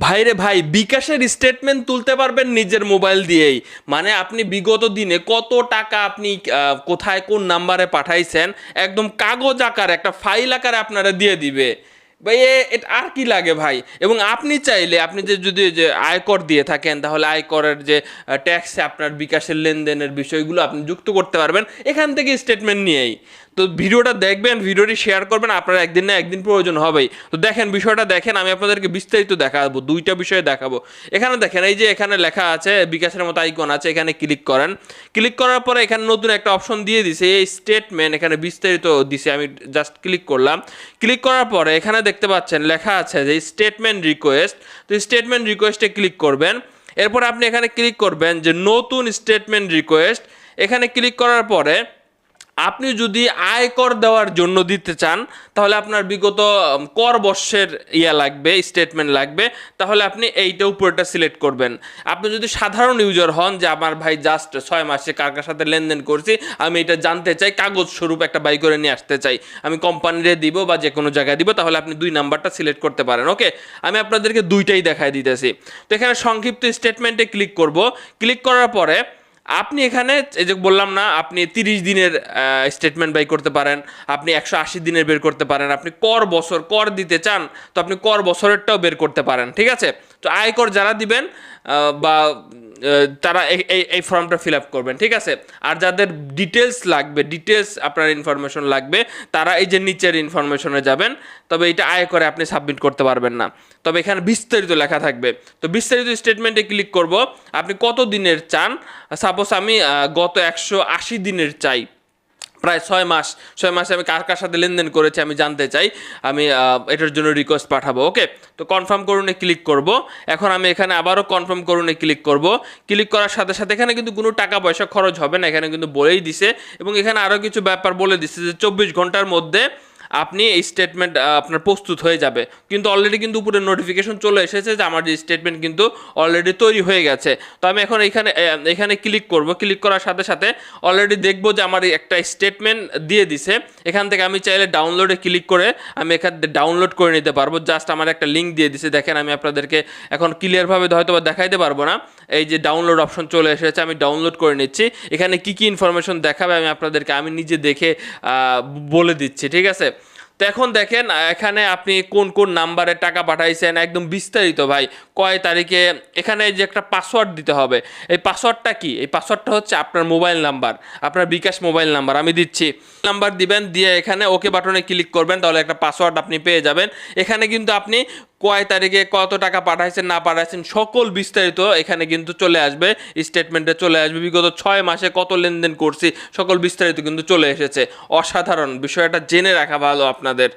ভাইরে ভাই, বিকাশের স্টেটমেন্ট তুলতে পারবেন নিজের মোবাইল দিয়েই। মানে আপনি বিগত দিনে কত টাকা আপনি কোথায় কোন নাম্বারে পাঠাইছেন, একদম কাগজ আকারে, একটা ফাইল আকারে আপনারা দিয়ে দিবে। ভাই এটা আর কি লাগে ভাই? এবং আপনি চাইলে, আপনি যে, যদি যে আয়কর দিয়ে থাকেন, তাহলে আয়করের যে ট্যাক্সে আপনার বিকাশের লেনদেনের বিষয়গুলো আপনি যুক্ত করতে পারবেন। এখান থেকে স্টেটমেন্ট নিয়েই। তো ভিডিওটা দেখবেন, ভিডিওটি শেয়ার করবেন, আপনার একদিন না একদিন প্রয়োজন হবেই। তো দেখেন, বিষয়টা দেখেন, আমি আপনাদেরকে বিস্তারিত দেখাবো, দুইটা বিষয়ে দেখাবো। এখানে দেখেন, এই যে এখানে লেখা আছে, বিকাশের মতো আইকন আছে, এখানে ক্লিক করেন। ক্লিক করার পরে এখানে নতুন একটা অপশন দিয়ে দিছে, এই স্টেটমেন্ট এখানে বিস্তারিত দিছে, আমি জাস্ট ক্লিক করলাম। ক্লিক করার পরে এখানে দেখতে পাচ্ছেন, লেখা আছে যে স্টেটমেন্ট রিকোয়েস্ট তো স্টেটমেন্ট রিকোয়েস্টে ক্লিক করবেন। এরপর আপনি এখানে ক্লিক করবেন যে নতুন স্টেটমেন্ট রিকোয়েস্ট এখানে ক্লিক করার পরে আপনি যদি আয়কর দেওয়ার জন্য দিতে চান, তাহলে আপনার বিগত কর বর্ষের ইয়া লাগবে স্টেটমেন্ট লাগবে, তাহলে আপনি এইটা উপরটা সিলেক্ট করবেন। আপনি যদি সাধারণ ইউজার হন যে আমার ভাই জাস্ট ছয় মাসে কার সাথে লেনদেন করছি, আমি এটা জানতে চাই, কাগজ স্বরূপ একটা বাই করে নিয়ে আসতে চাই, আমি কোম্পানিরে দিব বা যে কোনো জায়গায় দিব, তাহলে আপনি দুই নাম্বারটা সিলেক্ট করতে পারেন ওকে আমি আপনাদেরকে দুইটাই দেখাই দিতেছি। তো এখানে সংক্ষিপ্ত স্টেটমেন্টে ক্লিক করব। ক্লিক করার পরে আপনি এখানে, এই যে বললাম না, আপনি তিরিশ দিনের স্টেটমেন্ট বাই করতে পারেন, আপনি একশো আশি দিনের বের করতে পারেন, আপনি কর বছর, কর দিতে চান, তো আপনি কর বছরেরটাও বের করতে পারেন, ঠিক আছে? তো আয়কর যারা দিবেন বা তারা এই- এই ফর্মটা ফিল আপ করবেন, ঠিক আছে? আর যাদের ডিটেলস লাগবে ডিটেলস আপনার ইনফরমেশন লাগবে, তারা এই যে নিচের ইনফরমেশনে যাবেন, তবে এটা আয় করে আপনি সাবমিট করতে পারবেন না। তবে এখানে বিস্তারিত লেখা থাকবে। তো বিস্তারিত স্টেটমেন্টে ক্লিক করব। আপনি কত দিনের চান? সাপোজ আমি গত একশো আশি দিনের চাই। প্রায় ছয় মাস, ছয় মাসে আমি কার কার সাথে লেনদেন করেছি আমি জানতে চাই। আমি এটার জন্য রিকোয়েস্ট পাঠাবো ওকে তো কনফার্ম করুনে ক্লিক করব। এখন আমি এখানে আবারও কনফার্ম করুনে ক্লিক করব। ক্লিক করার সাথে সাথে এখানে কিন্তু কোনো টাকা পয়সা খরচ হবে না। এখানে কিন্তু বলেই দিছে। এবং এখানে আরও কিছু ব্যাপার বলে দিছে যে চব্বিশ ঘণ্টার মধ্যে আপনি এই স্টেটমেন্ট আপনার প্রস্তুত হয়ে যাবে। কিন্তু অলরেডি কিন্তু উপরে নোটিফিকেশন চলে এসেছে যে আমার যে স্টেটমেন্ট কিন্তু অলরেডি তৈরি হয়ে গেছে। তো আমি এখন এখানে এখানে ক্লিক করব। ক্লিক করার সাথে সাথে অলরেডি দেখব যে আমার একটা স্টেটমেন্ট দিয়ে দিছে। এখান থেকে আমি চাইলে ডাউনলোডে ক্লিক করে আমি এখান থেকে ডাউনলোড করে নিতে পারব। জাস্ট আমার একটা লিঙ্ক দিয়ে দিছে। দেখেন আমি আপনাদেরকে এখন ক্লিয়ারভাবে হয়তো বা দেখাইতে পারব না। এই যে ডাউনলোড অপশন চলে এসেছে, আমি ডাউনলোড করে নিচ্ছি। এখানে কি কি ইনফরমেশন দেখাবে আমি আপনাদেরকে আমি নিজে দেখে বলে দিচ্ছি। ঠিক আছে? তো এখন দেখেন এখানে আপনি কোন কোন নাম্বারে টাকা পাঠাইছেন, একদম বিস্তারিত ভাই, কয় তারিখে, এখানে যে একটা পাসওয়ার্ড দিতে হবে। এই পাসওয়ার্ডটা কি? এই পাসওয়ার্ডটা হচ্ছে আপনার মোবাইল নাম্বার আপনার বিকাশ মোবাইল নাম্বার আমি দিচ্ছি। নাম্বার দিবেন, দিয়ে এখানে ওকে বাটনে ক্লিক করবেন, তাহলে একটা পাসওয়ার্ড আপনি পেয়ে যাবেন। এখানে কিন্তু আপনি কয় তারিখে কত টাকা পাঠাইছেন, না পাঠাইছেন, সকল বিস্তারিত এখানে কিন্তু চলে আসবে। স্টেটমেন্টে চলে আসবে। বিগত ছয় মাসে কত লেনদেন করছি, সকল বিস্তারিত কিন্তু চলে এসেছে। অসাধারণ। বিষয়টা জেনে রাখা ভালো আপনাদের।